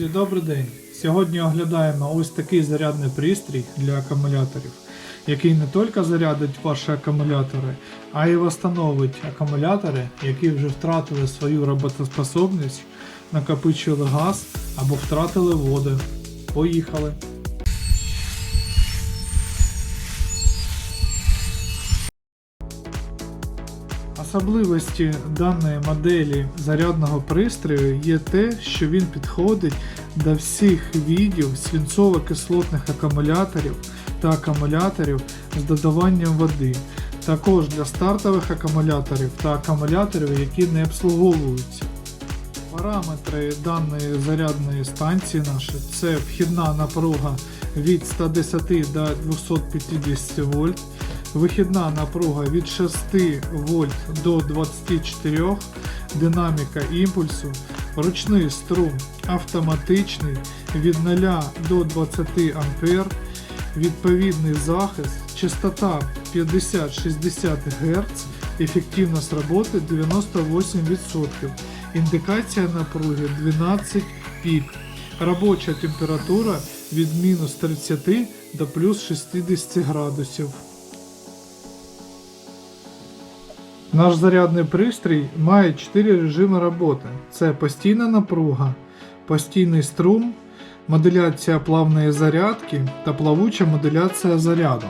Друзі, добрий день! Сьогодні оглядаємо ось такий зарядний пристрій для акумуляторів, який не тільки зарядить ваші акумулятори, а й встановить акумулятори, які вже втратили свою роботоспособність, накопичили газ або втратили воду. Поїхали! Особливості даної моделі зарядного пристрою є те, що він підходить до всіх видів свинцово-кислотних акумуляторів та акумуляторів з додаванням води, також для стартових акумуляторів та акумуляторів, які не обслуговуються. Параметри даної зарядної станції наші це вхідна напруга від 110 до 250 вольт, вихідна напруга від 6 вольт до 24, динаміка імпульсу, ручний струм автоматичний від 0 до 20 ампер, відповідний захист, частота 50-60 Гц, ефективність роботи 98%. Індикація напруги 12 пік. Робоча температура від мінус 30 до плюс 60 градусів. Наш зарядний пристрій має 4 режими роботи: це постійна напруга, постійний струм, модуляція плавної зарядки та плавуча модуляція заряду.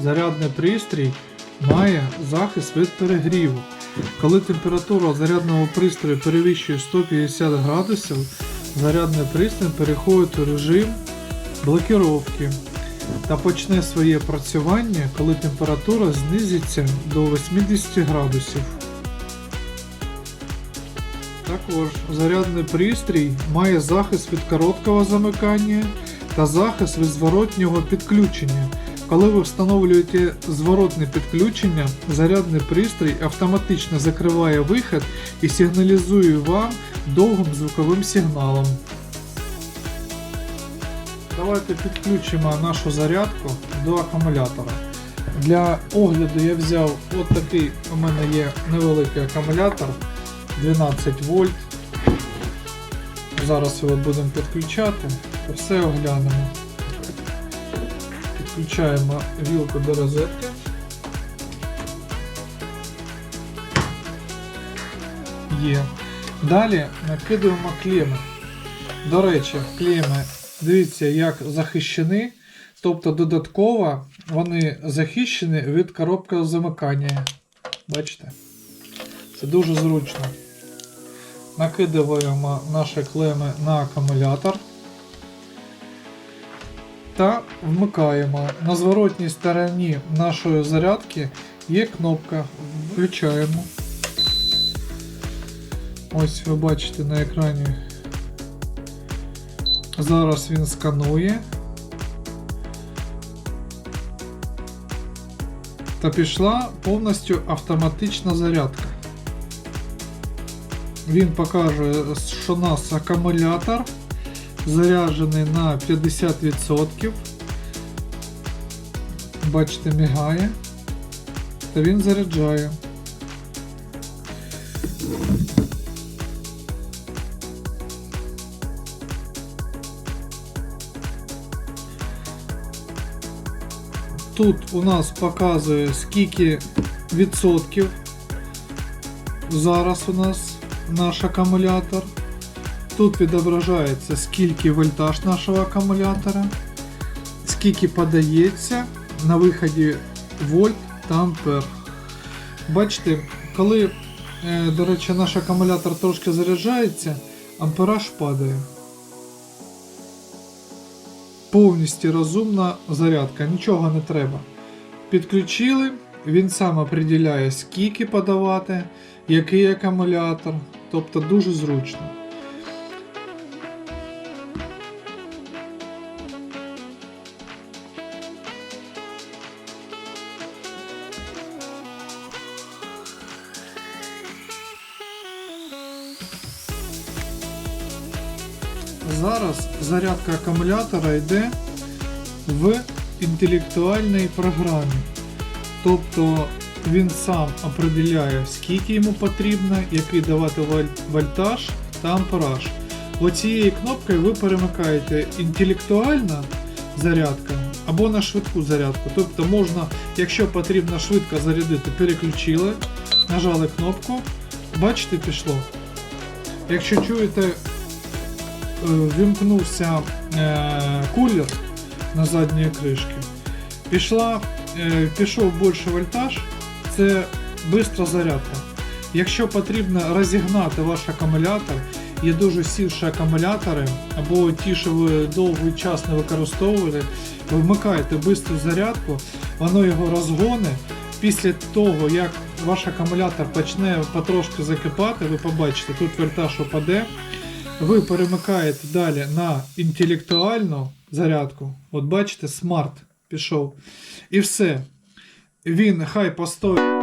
Зарядний пристрій має захист від перегріву. Коли температура зарядного пристрою перевищує 150 градусів, зарядний пристрій переходить у режим блокировки та почне своє працювання, коли температура знизиться до 80 градусів. Також зарядний пристрій має захист від короткого замикання та захист від зворотнього підключення. Коли ви встановлюєте зворотне підключення, зарядний пристрій автоматично закриває вихід і сигналізує вам довгим звуковим сигналом. Давайте підключимо нашу зарядку до акумулятора. Для огляду я взяв от такий у мене є невеликий акумулятор 12 вольт. Зараз його будемо підключати, все оглянемо. Підключаємо вілку до розетки. Є. Далі накидуємо клеми. До речі, клеми, дивіться, як захищені. Тобто додатково вони захищені від коробки замикання. Бачите? Це дуже зручно. Накидуємо наші клеми на акумулятор та вмикаємо. На зворотній стороні нашої зарядки є кнопка. Включаємо. Ось ви бачите на екрані. Зараз він сканує. Та пішла повністю автоматична зарядка. Він покаже, що у нас акумулятор заряджений на 50%. Бачите, мігає. Та він заряджає. Тут у нас показує скільки відсотків. Зараз у нас наш акумулятор. Тут відображається скільки вольтаж нашого акумулятора, скільки подається на виході вольт та ампер. Бачите, коли, е, до речі, наш акумулятор трошки заряджається, ампераж падає. Повністю розумна зарядка, нічого не треба. Підключили, він сам определяє, скільки подавати, який акумулятор, тобто дуже зручно. Зараз зарядка акумулятора йде в інтелектуальній програмі. Тобто він сам определяє, скільки йому потрібно, який давати вольтаж та ампераж. Оцією кнопкою ви перемикаєте інтелектуальна зарядка або на швидку зарядку. Тобто можна, якщо потрібно швидко зарядити, переключили, нажали кнопку, бачите, пішло. Якщо чуєте, вімкнувся е, кулер на задній кришці, пішла, е, пішов більше вольтаж, це швидка зарядка. Якщо потрібно розігнати ваш акумулятор, є дуже сівші акумулятори, або ті, що ви довгий час не використовували, ви вмикаєте швидку зарядку, воно його розгоне. Після того, як ваш акумулятор почне потрошки закипати, ви побачите, тут вольтаж упаде, ви перемикаєте далі на інтелектуальну зарядку. От бачите, смарт пішов. І все. Він хай постоїть.